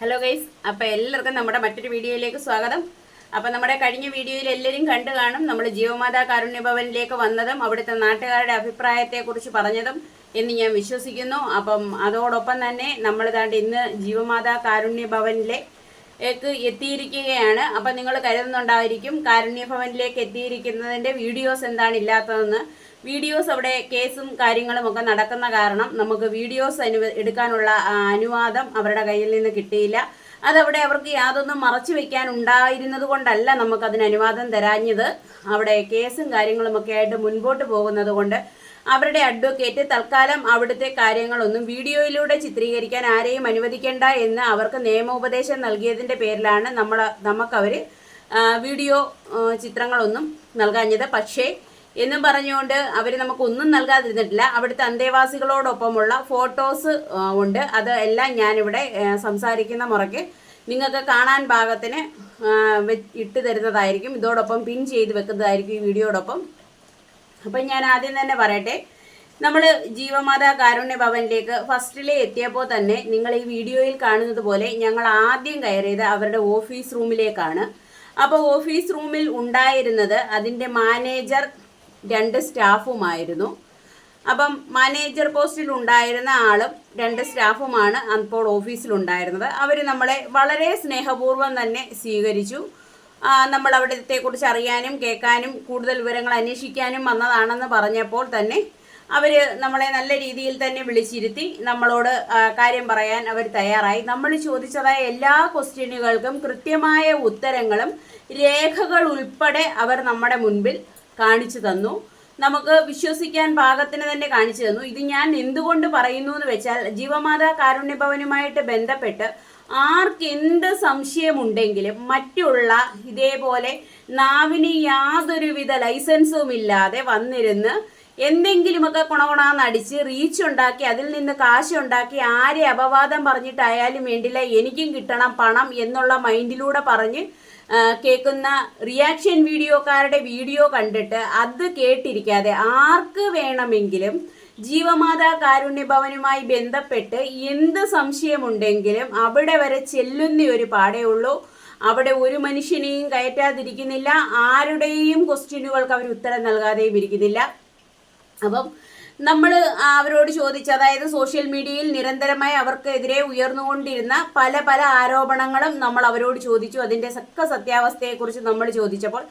Hello guys അപ്പോൾ എല്ലാവർക്കും നമ്മുടെ മറ്റൊരു വീഡിയോയിലേക്ക് സ്വാഗതം. അപ്പോൾ നമ്മുടെ കഴിഞ്ഞ വീഡിയോയിൽ എല്ലാവരും കണ്ടു കാണും നമ്മൾ ജീവമാതാ കാരുണ്യഭവനിലേക്ക് വന്നതും അവിടുത്തെ നാട്ടുകാരുടെ അഭിപ്രായത്തെക്കുറിച്ച് പറഞ്ഞതും എന്ന് ഞാൻ വിശ്വസിക്കുന്നു. അപ്പം അതോടൊപ്പം തന്നെ നമ്മൾ താണ്ട് ഇന്ന് ജീവമാതാ കാരുണ്യ ഭവനിലെ ക്ക് എത്തിയിരിക്കുകയാണ്. അപ്പം നിങ്ങൾ കരുതുന്നുണ്ടായിരിക്കും കാരുണ്യഭവനിലേക്ക് എത്തിയിരിക്കുന്നതിന്റെ വീഡിയോസ് എന്താണ് ഇല്ലാത്തതെന്ന് വീഡിയോസ് അവിടെ കേസും കാര്യങ്ങളും ഒക്കെ നടക്കുന്ന കാരണം നമുക്ക് വീഡിയോസ് അനുവ എടുക്കാനുള്ള അനുവാദം അവരുടെ കയ്യിൽ നിന്ന് കിട്ടിയില്ല. അതവിടെ അവർക്ക് യാതൊന്നും മറച്ചു വെക്കാൻ ഉണ്ടായിരുന്നത് കൊണ്ടല്ല നമുക്കതിന് അനുവാദം തരാഞ്ഞത്. അവിടെ കേസും കാര്യങ്ങളും ഒക്കെ ആയിട്ട് മുൻപോട്ട് പോകുന്നത് കൊണ്ട് അവരുടെ അഡ്വക്കേറ്റ് തൽക്കാലം അവിടുത്തെ കാര്യങ്ങളൊന്നും വീഡിയോയിലൂടെ ചിത്രീകരിക്കാൻ ആരെയും അനുവദിക്കേണ്ട എന്ന് അവർക്ക് നിയമോപദേശം നൽകിയതിന്റെ പേരിലാണ് നമ്മൾ നമുക്കവർ വീഡിയോ ചിത്രങ്ങളൊന്നും നൽകാഞ്ഞത്. പക്ഷേ എന്നും പറഞ്ഞുകൊണ്ട് അവർ നമുക്കൊന്നും നൽകാതിരുന്നിട്ടില്ല. അവിടുത്തെ അന്തേവാസികളോടൊപ്പമുള്ള ഫോട്ടോസ് ഉണ്ട്. അത് എല്ലാം ഞാനിവിടെ സംസാരിക്കുന്ന മുറയ്ക്ക് നിങ്ങൾക്ക് കാണാൻ ഭാഗത്തിന് ഇട്ട് തരുന്നതായിരിക്കും. ഇതോടൊപ്പം പിൻ ചെയ്ത് വെക്കുന്നതായിരിക്കും ഈ വീഡിയോടൊപ്പം. അപ്പം ഞാൻ ആദ്യം തന്നെ പറയട്ടെ. നമ്മൾ ജീവമാതാ കാരുണ്യ ഭവനിലേക്ക് ഫസ്റ്റിലെ എത്തിയപ്പോൾ തന്നെ നിങ്ങൾ ഈ വീഡിയോയിൽ കാണുന്നത് പോലെ ഞങ്ങൾ ആദ്യം കയറിയത് അവരുടെ ഓഫീസ് റൂമിലേക്കാണ്. അപ്പോൾ ഓഫീസ് റൂമിൽ ഉണ്ടായിരുന്നത് അതിന്റെ മാനേജർ രണ്ട് സ്റ്റാഫുമായിരുന്നു. അപ്പം മാനേജർ പോസ്റ്റിൽ ഉണ്ടായിരുന്ന ആളും രണ്ട് സ്റ്റാഫുമാണ് അപ്പോൾ ഓഫീസിലുണ്ടായിരുന്നത് അവർ നമ്മളെ വളരെ സ്നേഹപൂർവം തന്നെ സ്വീകരിച്ചു. നമ്മൾ അവിടത്തെ കുറിച്ച് അറിയാനും കേൾക്കാനും കൂടുതൽ വിവരങ്ങൾ അന്വേഷിക്കാനും വന്നതാണെന്ന് പറഞ്ഞപ്പോൾ തന്നെ അവർ നമ്മളെ നല്ല രീതിയിൽ തന്നെ വിളിച്ചിരുത്തി നമ്മളോട് കാര്യം പറയാൻ അവർ തയ്യാറായി. നമ്മൾ ചോദിച്ചതായ എല്ലാ ക്വസ്റ്റ്യനുകൾക്കും കൃത്യമായ ഉത്തരങ്ങളും രേഖകൾ ഉൾപ്പെടെ അവർ നമ്മുടെ മുൻപിൽ കാണിച്ചു തന്നു. നമുക്ക് വിശ്വസിക്കാൻ പാകത്തിന് തന്നെ കാണിച്ചു തന്നു. ഇത് ഞാൻ എന്തുകൊണ്ട് പറയുന്നു എന്ന് വെച്ചാൽ ജീവമാതാ കാരുണ്യഭവനുമായിട്ട് ബന്ധപ്പെട്ട് ആർക്കെന്ത് സംശയമുണ്ടെങ്കിലും മറ്റുള്ള ഇതേപോലെ നാവിന് യാതൊരുവിധ ലൈസൻസും ഇല്ലാതെ വന്നിരുന്ന് എന്തെങ്കിലുമൊക്കെ കുണകുണാന്ന് അടിച്ച് റീച്ച് ഉണ്ടാക്കി അതിൽ നിന്ന് കാശ് ഉണ്ടാക്കി ആരെ അപവാദം പറഞ്ഞിട്ടായാലും വേണ്ടില്ല എനിക്കും കിട്ടണം പണം എന്നുള്ള മൈൻഡിലൂടെ പറഞ്ഞ് കേൾക്കുന്ന റിയാക്ഷൻ വീഡിയോക്കാരുടെ വീഡിയോ കണ്ടിട്ട് അത് കേട്ടിരിക്കാതെ ആർക്ക് വേണമെങ്കിലും ജീവമാതാ കാരുണ്യ ഭവനുമായി ബന്ധപ്പെട്ട് എന്ത് സംശയമുണ്ടെങ്കിലും അവിടെ വരെ ചെല്ലുന്ന ഒരു പാടേ ഉള്ളൂ. അവിടെ ഒരു മനുഷ്യനെയും കയറ്റാതിരിക്കുന്നില്ല. ആരുടെയും ക്വസ്റ്റ്യനുകൾക്ക് അവർ ഉത്തരം നൽകാതെയും ഇരിക്കുന്നില്ല. അപ്പം നമ്മൾ അവരോട് ചോദിച്ച അതായത് സോഷ്യൽ മീഡിയയിൽ നിരന്തരമായി അവർക്കെതിരെ ഉയർന്നുകൊണ്ടിരുന്ന പല പല ആരോപണങ്ങളും നമ്മൾ അവരോട് ചോദിച്ചു. അതിന്റെ സക്ക സത്യാവസ്ഥയെക്കുറിച്ച് നമ്മൾ ചോദിച്ചപ്പോൾ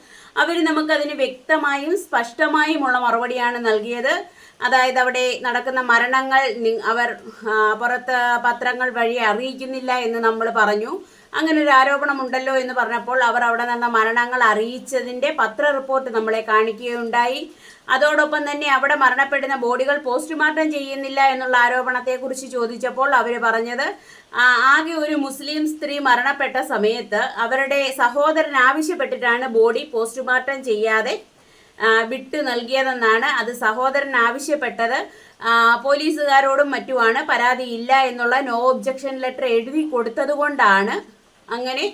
അവർ നമുക്കതിന് വ്യക്തമായും സ്പഷ്ടമായുമുള്ള മറുപടിയാണ് നൽകിയത്. അതായത് അവിടെ നടക്കുന്ന മരണങ്ങൾ അവർ പുറത്ത് പത്രങ്ങൾ വഴി അറിയിക്കുന്നില്ല എന്ന് നമ്മൾ പറഞ്ഞു. അങ്ങനെ ഒരു ആരോപണം ഉണ്ടല്ലോ എന്ന് പറഞ്ഞപ്പോൾ അവർ അവിടെ നിന്ന മരണങ്ങൾ അറിയിച്ചതിന്റെ പത്ര റിപ്പോർട്ട് നമ്മളെ കാണിക്കുകയുണ്ടായി. അതോടൊപ്പം തന്നെ അവിടെ മരണപ്പെടുന്ന ബോഡികൾ പോസ്റ്റ്മോർട്ടം ചെയ്യുന്നില്ല എന്നുള്ള ആരോപണത്തെക്കുറിച്ച് ചോദിച്ചപ്പോൾ അവർ പറഞ്ഞത് ആകെ ഒരു മുസ്ലിം സ്ത്രീ മരണപ്പെട്ട സമയത്ത് അവരുടെ സഹോദരൻ ആവശ്യപ്പെട്ടിട്ടാണ് ബോഡി പോസ്റ്റ്മോർട്ടം ചെയ്യാതെ വിട്ടു നൽകിയതെന്നാണ് അത് സഹോദരൻ ആവശ്യപ്പെട്ടത്. പോലീസുകാരോടും മറ്റുമാണ് പരാതിയില്ല എന്നുള്ള നോ ഒബ്ജക്ഷൻ ലെറ്റർ എഴുതി കൊടുത്തത് കൊണ്ടാണ് അങ്ങനെ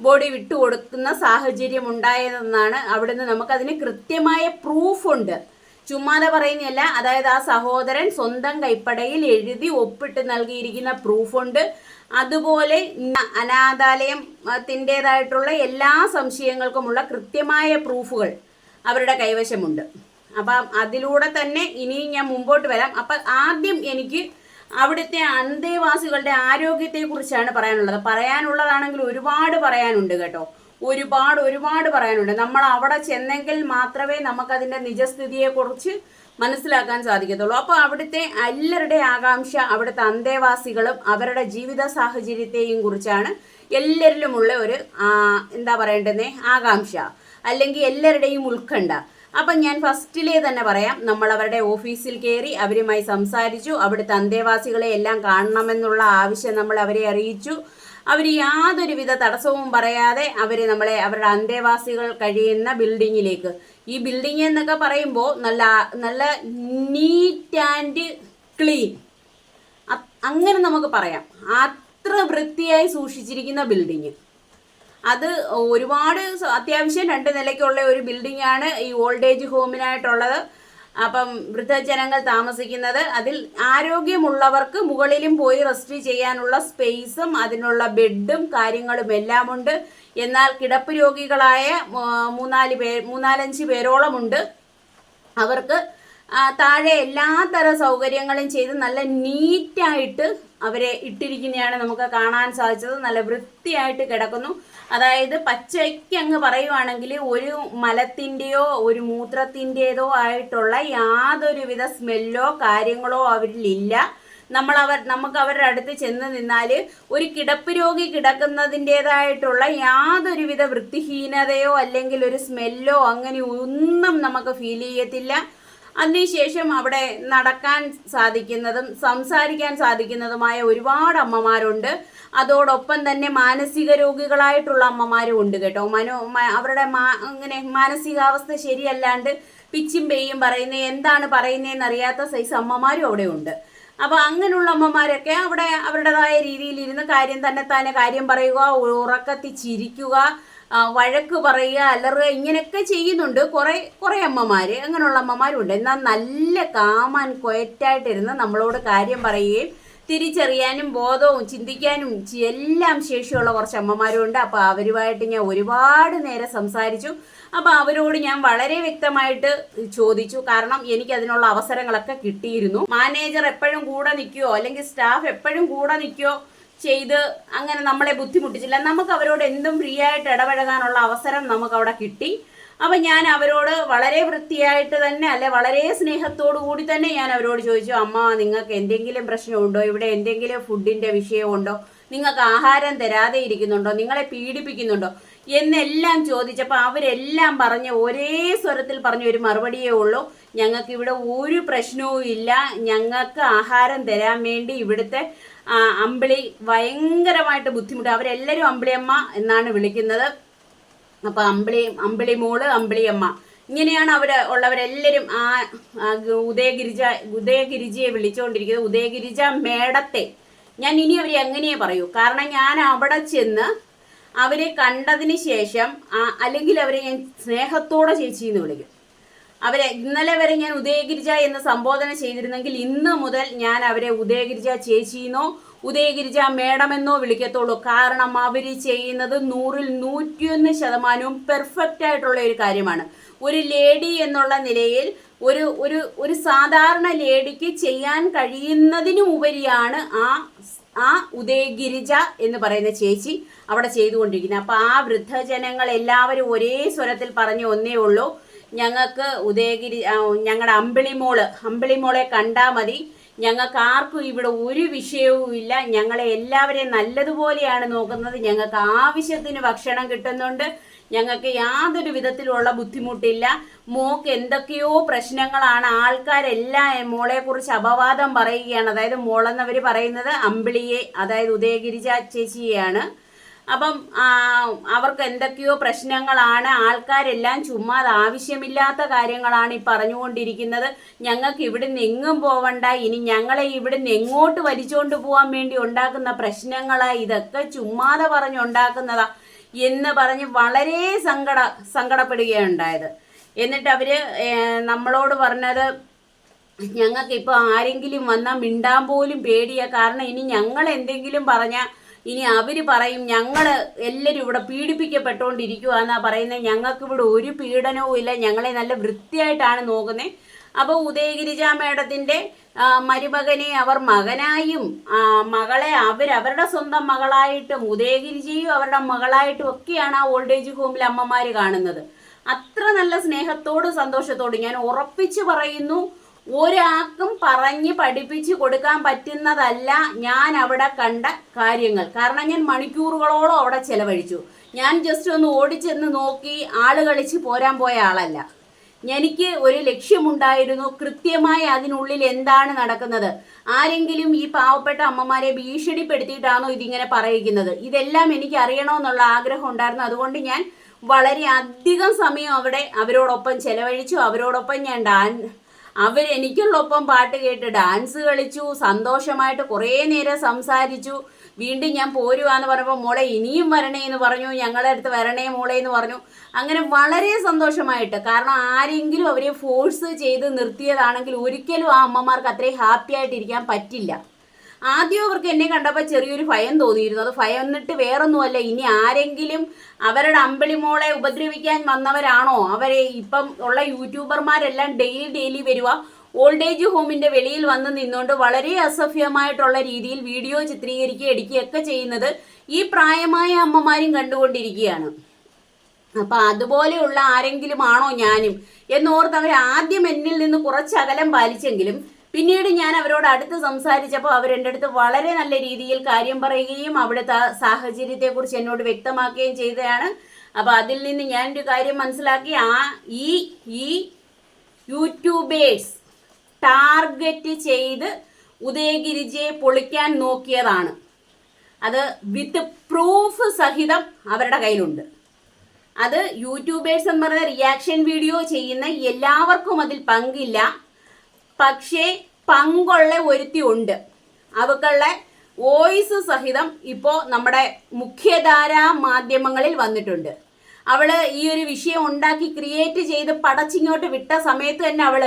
ബോഡി വിട്ടുകൊടുക്കുന്ന സാഹചര്യം ഉണ്ടായതെന്നാണ് അവിടുന്ന് നമുക്കതിന് കൃത്യമായ പ്രൂഫുണ്ട് ചുമ്മാതെ പറയുന്നതല്ല അതായത് ആ സഹോദരൻ സ്വന്തം കൈപ്പടയിൽ എഴുതി ഒപ്പിട്ട് നൽകിയിരിക്കുന്ന പ്രൂഫുണ്ട് അതുപോലെ അനാഥാലയത്തിന്റെതായിട്ടുള്ള എല്ലാ സംശയങ്ങൾക്കുമുള്ള കൃത്യമായ പ്രൂഫുകൾ അവരുടെ കൈവശമുണ്ട്. അപ്പം അതിലൂടെ തന്നെ ഇനിയും ഞാൻ മുമ്പോട്ട് വരാം. അപ്പം ആദ്യം എനിക്ക് അവിടുത്തെ അന്തേവാസികളുടെ ആരോഗ്യത്തെക്കുറിച്ചാണ് പറയാനുള്ളത്. പറയാനുള്ളതാണെങ്കിൽ ഒരുപാട് പറയാനുണ്ട് കേട്ടോ. ഒരുപാട് ഒരുപാട് പറയാനുണ്ട്. നമ്മൾ അവിടെ ചെന്നെങ്കിൽ മാത്രമേ നമുക്കതിന്റെ നിജസ്ഥിതിയെക്കുറിച്ച് മനസ്സിലാക്കാൻ സാധിക്കത്തുള്ളൂ. അപ്പോൾ അവിടുത്തെ എല്ലാവരുടെ ആകാംക്ഷ അവിടുത്തെ അന്തേവാസികളും അവരുടെ ജീവിത സാഹചര്യത്തെയും കുറിച്ചാണ് എല്ലാവരിലുമുള്ള ഒരു എന്താ പറയേണ്ടത് ആകാംക്ഷ. അല്ലെങ്കിൽ എല്ലാവരുടെയും ഉത്കണ്ഠ. അപ്പം ഞാൻ ഫസ്റ്റിലേ തന്നെ പറയാം. നമ്മൾ അവരുടെ ഓഫീസിൽ കയറി അവരുമായി സംസാരിച്ചു. അവിടുത്തെ അന്തേവാസികളെ എല്ലാം കാണണമെന്നുള്ള ആവശ്യം നമ്മൾ അവരെ അറിയിച്ചു. അവർ യാതൊരുവിധ തടസ്സവും പറയാതെ അവർ നമ്മളെ അവരുടെ അന്തേവാസികൾ കഴിയുന്ന ബിൽഡിങ്ങിലേക്ക്. ഈ ബിൽഡിംഗ് എന്നൊക്കെ പറയുമ്പോൾ നല്ല നല്ല നീറ്റ് ആൻഡ് ക്ലീൻ. അങ്ങനെ നമുക്ക് പറയാം. അത്ര വൃത്തിയായി സൂക്ഷിച്ചിരിക്കുന്ന ബിൽഡിങ്. അത് ഒരുപാട് അത്യാവശ്യം രണ്ട് നിലയ്ക്കുള്ള ഒരു ബിൽഡിംഗ് ആണ് ഈ ഓൾഡ് ഏജ് ഹോമിനായിട്ടുള്ളത്. അപ്പം വൃദ്ധജനങ്ങൾ താമസിക്കുന്നത്. അതിൽ ആരോഗ്യമുള്ളവർക്ക് മുകളിലും പോയി റെസ്റ്റ് ചെയ്യാനുള്ള സ്പേസും അതിനുള്ള ബെഡും കാര്യങ്ങളും എല്ലാം ഉണ്ട് എന്നാൽ കിടപ്പ് രോഗികളായ മൂന്നാൽ പേർ മൂന്നാലഞ്ച് പേരോളമുണ്ട്. അവർക്ക് താഴെ എല്ലാ എല്ലാത്തര സൗകര്യങ്ങളും ചെയ്ത് നല്ല നീറ്റായിട്ട് അവരെ ഇട്ടിരിക്കുന്നതാണ് നമുക്ക് കാണാൻ സാധിച്ചത്. നല്ല വൃത്തിയായിട്ട് കിടക്കുന്നു. അതായത് പച്ചയ്ക്ക് അങ്ങ് പറയുവാണെങ്കിൽ ഒരു മലത്തിന്റെയോ ഒരു മൂത്രത്തിന്റെതോ ആയിട്ടുള്ള യാതൊരുവിധ സ്മെല്ലോ കാര്യങ്ങളോ അവരിലില്ല. നമ്മൾ അവർ നമുക്ക് അവരുടെ അടുത്ത് ചെന്ന് നിന്നാൽ ഒരു കിടപ്പ് രോഗി കിടക്കുന്നതിന്റെതായിട്ടുള്ള യാതൊരുവിധ വൃത്തിഹീനതയോ അല്ലെങ്കിൽ ഒരു സ്മെല്ലോ അങ്ങനെ ഒന്നും നമുക്ക് ഫീൽ ചെയ്യത്തില്ല. അതിനുശേഷം അവിടെ നടക്കാൻ സാധിക്കുന്നതും സംസാരിക്കാൻ സാധിക്കുന്നതുമായ ഒരുപാട് അമ്മമാരുണ്ട്. അതോടൊപ്പം തന്നെ മാനസിക രോഗികളായിട്ടുള്ള അമ്മമാരും ഉണ്ട് കേട്ടോ. മനോ അവരുടെ മാ ഇങ്ങനെ മാനസികാവസ്ഥ ശരിയല്ലാണ്ട് പിച്ചും പെയ്യും പറയുന്നത് എന്താണ് പറയുന്നതെന്ന് അറിയാത്ത സൈസ് അമ്മമാരും അവിടെ ഉണ്ട്. അപ്പോൾ അങ്ങനെയുള്ള അമ്മമാരൊക്കെ അവിടെ അവരുടേതായ രീതിയിൽ ഇരുന്ന് കാര്യം തന്നെ തന്നെ കാര്യം പറയുക ഉറക്കത്തി ചിരിക്കുക വഴക്ക് പറയുക അലറുക ഇങ്ങനെയൊക്കെ ചെയ്യുന്നുണ്ട്. കുറേ കുറേ അമ്മമാർ അങ്ങനെയുള്ള അമ്മമാരുണ്ട്. എന്നാൽ നല്ല കാമാൻ കൊയറ്റായിട്ടിരുന്ന് നമ്മളോട് കാര്യം പറയുകയും തിരിച്ചറിയാനും ബോധവും ചിന്തിക്കാനും എല്ലാം ശേഷിയുള്ള കുറച്ച് അമ്മമാരുണ്ട്. അപ്പോൾ അവരുമായിട്ട് ഞാൻ ഒരുപാട് നേരം സംസാരിച്ചു. അപ്പോൾ അവരോട് ഞാൻ വളരെ വ്യക്തമായിട്ട് ചോദിച്ചു. കാരണം എനിക്ക് അതിനുള്ള അവസരങ്ങളൊക്കെ കിട്ടിയിരുന്നു. മാനേജർ എപ്പോഴും കൂടെ നിൽക്കുകയോ അല്ലെങ്കിൽ സ്റ്റാഫ് എപ്പോഴും കൂടെ നിൽക്കുകയോ ചെയ്ത് അങ്ങനെ നമ്മളെ ബുദ്ധിമുട്ടിച്ചില്ല. നമുക്ക് അവരോട് എന്തും ഫ്രീ ആയിട്ട് ഇടപഴകാനുള്ള അവസരം നമുക്ക് അവിടെ കിട്ടി. അപ്പം ഞാൻ അവരോട് വളരെ വൃത്തിയായിട്ട് തന്നെ അല്ലെ വളരെ സ്നേഹത്തോടു കൂടി തന്നെ ഞാൻ അവരോട് ചോദിച്ചു അമ്മ നിങ്ങൾക്ക് എന്തെങ്കിലും പ്രശ്നമുണ്ടോ? ഇവിടെ എന്തെങ്കിലും ഫുഡിന്റെ വിഷയമുണ്ടോ? നിങ്ങൾക്ക് ആഹാരം തരാതെ ഇരിക്കുന്നുണ്ടോ? നിങ്ങളെ പീഡിപ്പിക്കുന്നുണ്ടോ? എന്നെല്ലാം ചോദിച്ചപ്പോൾ അവരെല്ലാം പറഞ്ഞ ഒരേ സ്വരത്തിൽ പറഞ്ഞ ഒരു മറുപടിയേ ഉള്ളൂ. ഞങ്ങൾക്ക് ഇവിടെ ഒരു പ്രശ്നവും ഇല്ല. ഞങ്ങൾക്ക് ആഹാരം തരാൻ വേണ്ടി ഇവിടുത്തെ അമ്പിളി ഭയങ്കരമായിട്ട് ബുദ്ധിമുട്ട്. അവരെല്ലാവരും അമ്പിളിയമ്മ എന്നാണ് വിളിക്കുന്നത്. അപ്പൊ അമ്പിളി അമ്പിളി മോൾ അമ്പിളിയമ്മ. ഇങ്ങനെയാണ് അവർ ഉള്ളവരെല്ലാവരും ആ ഉദയഗിരിജ ഉദയഗിരിജയെ വിളിച്ചുകൊണ്ടിരിക്കുന്നത് ഉദയഗിരിജ മേടത്തെ. ഞാൻ ഇനി അവരെ എങ്ങനെയേ പറയൂ? കാരണം ഞാൻ അവിടെ ചെന്ന് അവരെ കണ്ടതിന് ശേഷം അല്ലെങ്കിൽ അവരെ ഞാൻ സ്നേഹത്തോടെ ചേച്ചി എന്ന് വിളിക്കും. അവരെ ഇന്നലെ വരെ ഞാൻ ഉദയഗിരിജ എന്ന് സംബോധന ചെയ്തിരുന്നെങ്കിൽ ഇന്ന് മുതൽ ഞാൻ അവരെ ഉദയഗിരിജ ചേച്ചിന്നോ ഉദയഗിരിജ മേഡമെന്നോ വിളിക്കത്തുള്ളൂ. കാരണം അവർ ചെയ്യുന്നത് നൂറിൽ നൂറ്റിയൊന്ന് ശതമാനവും പെർഫെക്റ്റ് ആയിട്ടുള്ള ഒരു കാര്യമാണ്. ഒരു ലേഡി എന്നുള്ള നിലയിൽ ഒരു ഒരു ഒരു സാധാരണ ലേഡിക്ക് ചെയ്യാൻ കഴിയുന്നതിനും ഉപരിയാണ് ആ ആ ഉദയഗിരിജ എന്ന് പറയുന്ന ചേച്ചി അവിടെ ചെയ്തുകൊണ്ടിരിക്കുന്നത്. അപ്പോൾ ആ വൃദ്ധജനങ്ങൾ എല്ലാവരും ഒരേ സ്വരത്തിൽ പറഞ്ഞു ഒന്നേ ഉള്ളൂ. ഞങ്ങൾക്ക് ഉദയഗിരി ഞങ്ങളുടെ അമ്പിളിമോൾ അമ്പിളിമോളെ കണ്ടാൽ മതി. ഞങ്ങൾക്ക് ആർക്കും ഇവിടെ ഒരു വിഷയവും ഇല്ല. ഞങ്ങളെ എല്ലാവരെയും നല്ലതുപോലെയാണ് നോക്കുന്നത്. ഞങ്ങൾക്ക് ആവശ്യത്തിന് ഭക്ഷണം കിട്ടുന്നുണ്ട്. ഞങ്ങൾക്ക് യാതൊരു വിധത്തിലുള്ള ബുദ്ധിമുട്ടില്ല. മോക്ക് എന്തൊക്കെയോ പ്രശ്നങ്ങളാണ്. ആൾക്കാരെല്ലാം മോളെ കുറിച്ച് അപവാദം പറയുകയാണ്. അതായത് മോളെന്നവർ പറയുന്നത് അമ്പിളിയെ അതായത് ഉദയഗിരിജ ചേച്ചിയെയാണ്. അപ്പം അവർക്ക് എന്തൊക്കെയോ പ്രശ്നങ്ങളാണ്. ആൾക്കാരെല്ലാം ചുമ്മാ ആവശ്യമില്ലാത്ത കാര്യങ്ങളാണ് ഈ പറഞ്ഞുകൊണ്ടിരിക്കുന്നത്. ഞങ്ങൾക്ക് ഇവിടെ എങ്ങും പോവണ്ട. ഇനി ഞങ്ങളെ ഇവിടുന്ന് എങ്ങോട്ട് വലിച്ചുകൊണ്ട് പോകാൻ വേണ്ടി ഉണ്ടാക്കുന്ന പ്രശ്നങ്ങളാ. ഇതൊക്കെ ചുമ്മാതെ പറഞ്ഞുണ്ടാക്കുന്നതാ എന്ന് പറഞ്ഞ് വളരെ സങ്കട സങ്കടപ്പെടുകയുണ്ടായത്. എന്നിട്ട് അവർ നമ്മളോട് പറഞ്ഞത് ഞങ്ങൾക്ക് ഇപ്പോൾ ആരെങ്കിലും വന്നാൽ മിണ്ടാൻ പോലും പേടിയാ. കാരണം ഇനി ഞങ്ങൾ എന്തെങ്കിലും പറഞ്ഞാൽ ഇനി അവർ പറയും ഞങ്ങൾ എല്ലാവരും ഇവിടെ പീഡിപ്പിക്കപ്പെട്ടുകൊണ്ടിരിക്കുവാന്നാ പറയുന്നത് ഞങ്ങൾക്ക് ഇവിടെ ഒരു പീഡനവും ഇല്ല. ഞങ്ങളെ നല്ല വൃത്തിയായിട്ടാണ് നോക്കുന്നത് അപ്പോൾ ഉദയഗിരിജ മേഡത്തിന്റെ മരുമകനെ അവർ മകനായും മകളെ അവർ അവരുടെ സ്വന്തം മകളായിട്ടും ഉദയഗിരിജയും അവരുടെ മകളായിട്ടും ഒക്കെയാണ് ആ ഓൾഡ് ഏജ് ഹോമിൽ അമ്മമാർ കാണുന്നത്. അത്ര നല്ല സ്നേഹത്തോടും സന്തോഷത്തോടും ഞാൻ ഉറപ്പിച്ചു പറയുന്നു. ഒരാൾക്കും പറഞ്ഞ് പഠിപ്പിച്ച് കൊടുക്കാൻ പറ്റുന്നതല്ല ഞാൻ അവിടെ കണ്ട കാര്യങ്ങൾ. കാരണം ഞാൻ മണിക്കൂറുകളോളം അവിടെ ചെലവഴിച്ചു. ഞാൻ ജസ്റ്റ് ഒന്ന് ഓടിച്ചെന്ന് നോക്കി ആൾ കളിച്ച് പോരാൻ പോയ ആളല്ല. എനിക്ക് ഒരു ലക്ഷ്യമുണ്ടായിരുന്നു. കൃത്യമായി അതിനുള്ളിൽ എന്താണ് നടക്കുന്നത്? ആരെങ്കിലും ഈ പാവപ്പെട്ട അമ്മമാരെ ഭീഷണിപ്പെടുത്തിയിട്ടാണോ ഇതിങ്ങനെ പറയിക്കുന്നത് ഇതെല്ലാം എനിക്ക് അറിയണമെന്നുള്ള ആഗ്രഹം ഉണ്ടായിരുന്നു. അതുകൊണ്ട് ഞാൻ വളരെ അധികം സമയം അവിടെ അവരോടൊപ്പം ചെലവഴിച്ചു. അവരോടൊപ്പം ഞാൻ ഡാൻ അവരെനിക്കുള്ളൊപ്പം പാട്ട് കേട്ട് ഡാൻസ് കളിച്ചു സന്തോഷമായിട്ട് കുറേ നേരം സംസാരിച്ചു. വീണ്ടും ഞാൻ പോരുവാന്ന് പറഞ്ഞപ്പോൾ മോളെ ഇനിയും വരണേ എന്ന് പറഞ്ഞു. ഞങ്ങളുടെ അടുത്ത് വരണേ മോളെ എന്ന് പറഞ്ഞു. അങ്ങനെ വളരെ സന്തോഷമായിട്ട്. കാരണം ആരെങ്കിലും അവരെ ഫോഴ്സ് ചെയ്ത് നിർത്തിയതാണെങ്കിൽ ഒരിക്കലും ആ അമ്മമാർക്ക് അത്രയും ഹാപ്പി ആയിട്ടിരിക്കാൻ പറ്റില്ല. ആദ്യം അവർക്ക് എന്നെ കണ്ടപ്പോൾ ചെറിയൊരു ഭയം തോന്നിയിരുന്നു. അത് ഭയം എന്നിട്ട് വേറൊന്നുമല്ല ഇനി ആരെങ്കിലും അവരുടെ അമ്പിളിമോളെ ഉപദ്രവിക്കാൻ വന്നവരാണോ? അവരെ ഇപ്പം ഉള്ള യൂട്യൂബർമാരെല്ലാം ഡെയിലി ഡെയിലി വരുക ഓൾഡ് ഏജ് ഹോമിന്റെ വെളിയിൽ വന്ന് നിന്നുകൊണ്ട് വളരെ അസഭ്യമായിട്ടുള്ള രീതിയിൽ വീഡിയോ ചിത്രീകരിക്കുക എടുക്കുകയൊക്കെ ചെയ്യുന്നത് ഈ പ്രായമായ അമ്മമാരും കണ്ടുകൊണ്ടിരിക്കുകയാണ്. അപ്പൊ അതുപോലെയുള്ള ആരെങ്കിലും ആണോ ഞാനും? എന്നോർത്ത് അവർ ആദ്യം എന്നിൽ നിന്ന് കുറച്ച് അകലം പാലിച്ചെങ്കിലും പിന്നീട് ഞാൻ അവരോട് അടുത്ത് സംസാരിച്ചപ്പോൾ അവർ എന്റെ അടുത്ത് വളരെ നല്ല രീതിയിൽ കാര്യം പറയുകയും അവിടുത്തെ സാഹചര്യത്തെക്കുറിച്ച് എന്നോട് വ്യക്തമാക്കുകയും ചെയ്തതാണ്. അപ്പൊ അതിൽ നിന്ന് ഞാൻ ഒരു കാര്യം മനസ്സിലാക്കി. ആ ഈ ഈ യൂട്യൂബേഴ്സ് ടാർഗറ്റ് ചെയ്ത് ഉദയഗിരിജയെ പൊളിക്കാൻ നോക്കിയതാണ്. അത് വിത്ത് പ്രൂഫ് സഹിതം അവരുടെ കയ്യിലുണ്ട്. അത് യൂട്യൂബേഴ്സ് എന്ന് പറഞ്ഞ റിയാക്ഷൻ വീഡിയോ ചെയ്യുന്ന എല്ലാവർക്കും അതിൽ പങ്കില്ല. പക്ഷേ പങ്കുള്ള ഒരുത്തി ഉണ്ട്. അവക്കുള്ള വോയിസ് സഹിതം ഇപ്പോൾ നമ്മുടെ മുഖ്യധാരാ മാധ്യമങ്ങളിൽ വന്നിട്ടുണ്ട്. അവൾ ഈ ഒരു വിഷയം ഉണ്ടാക്കി ക്രിയേറ്റ് ചെയ്ത് പടച്ചിങ്ങോട്ട് വിട്ട സമയത്ത് തന്നെ അവൾ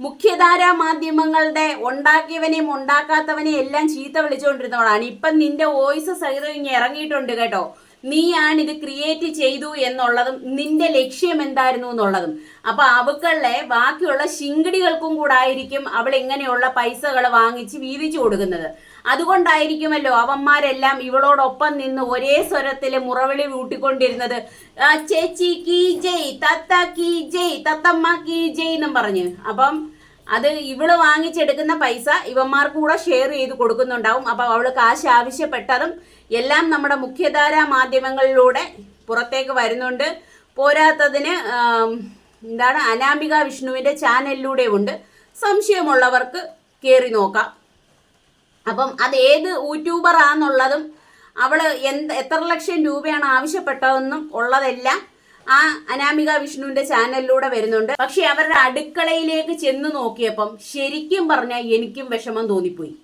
മുഖ്യധാരാ മാധ്യമങ്ങളുടെ ഉണ്ടാക്കിയവനെയും ഉണ്ടാക്കാത്തവനെയും എല്ലാം ചീത്ത വിളിച്ചുകൊണ്ടിരുന്നവളാണ് ഇപ്പം നിന്റെ വോയിസ് സഹിതം ഇങ്ങനെ ഇറങ്ങിയിട്ടുണ്ട് കേട്ടോ. നീയാണ് ഇത് ക്രിയേറ്റ് ചെയ്തു എന്നുള്ളതും നിന്റെ ലക്ഷ്യം എന്തായിരുന്നു എന്നുള്ളതും. അപ്പൊ അവക്കളെ ബാക്കിയുള്ള ശിങ്കിടികൾക്കും കൂടായിരിക്കും അവൾ ഇങ്ങനെയുള്ള പൈസകൾ വാങ്ങിച്ച് വീതിച്ചു കൊടുക്കുന്നത്. അതുകൊണ്ടായിരിക്കുമല്ലോ അവന്മാരെല്ലാം ഇവളോടൊപ്പം നിന്ന് ഒരേ സ്വരത്തിൽ മുറവിളി കൂട്ടിക്കൊണ്ടിരുന്നത്. "ആ, ചേച്ചി കീ ജയ് തത്ത കീ ജയ് തത്തമ്മ കീ ജയ് എന്നും പറഞ്ഞ്. അപ്പം അത് ഇവൾ വാങ്ങിച്ചെടുക്കുന്ന പൈസ ഇവന്മാർക്ക് കൂടെ ഷെയർ ചെയ്ത് കൊടുക്കുന്നുണ്ടാവും. അപ്പൊ അവൾ കാശ് ആവശ്യപ്പെട്ടതും എല്ലാം നമ്മുടെ മുഖ്യധാരാ മാധ്യമങ്ങളിലൂടെ പുറത്തേക്ക് വരുന്നുണ്ട്. പോരാത്തതിന് എന്താണ് അനാമിക വിഷ്ണുവിന്റെ ചാനലിലൂടെ ഉണ്ട്. സംശയമുള്ളവർക്ക് കയറി നോക്കാം. അപ്പം അത് ഏത് യൂട്യൂബർ ആണെന്നുള്ളതും അവൾ എന്ത് എത്ര ലക്ഷം രൂപയാണ് ആവശ്യപ്പെട്ടതെന്നും ഉള്ളതെല്ലാം ആ അനാമിക വിഷ്ണുവിന്റെ ചാനലിലൂടെ വരുന്നുണ്ട്. പക്ഷെ അവരുടെ അടുക്കളയിലേക്ക് ചെന്ന് നോക്കിയപ്പം ശരിക്കും പറഞ്ഞാൽ എനിക്കും വിഷമം തോന്നിപ്പോയി.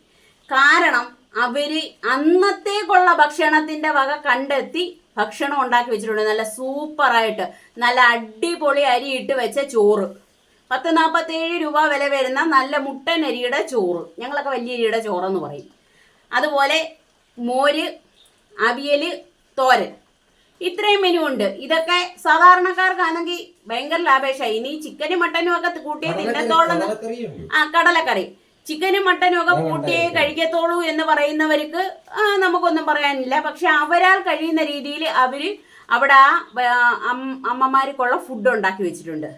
കാരണം അവർ അന്നത്തേക്കുള്ള ഭക്ഷണത്തിന്റെ വക കണ്ടെത്തി ഭക്ഷണം ഉണ്ടാക്കി വെച്ചിട്ടുണ്ട്. നല്ല സൂപ്പറായിട്ട്. നല്ല അടിപൊളി അരി ഇട്ട് വെച്ച ചോറ്. പത്ത് നാൽപ്പത്തേഴ് രൂപ വില വരുന്ന നല്ല മുട്ടൻ അരിയുടെ ചോറ്. ഞങ്ങളൊക്കെ വലിയ അരിയുടെ ചോറെന്ന് പറയും. അതുപോലെ മോര് അവിയൽ തോരൻ. ഇത്രയും മെനു ഉണ്ട്. ഇതൊക്കെ സാധാരണക്കാർക്കാണെങ്കിൽ ഭയങ്കര ലാഭേഷ ഇനി ചിക്കനും മട്ടനും ഒക്കെ കൂട്ടിയ തിന്നത്തോളം ആ കടലക്കറി. ചിക്കനും മട്ടനും ഒക്കെ കൂട്ടിയേ കഴിക്കത്തോളൂ എന്ന് പറയുന്നവർക്ക് നമുക്കൊന്നും പറയാനില്ല. പക്ഷെ അവരാൽ കഴിയുന്ന രീതിയിൽ അവർ അവിടെ ആ ആ, അമ്മമാർക്കുള്ള ഫുഡ് ഉണ്ടാക്കി വെച്ചിട്ടുണ്ട്.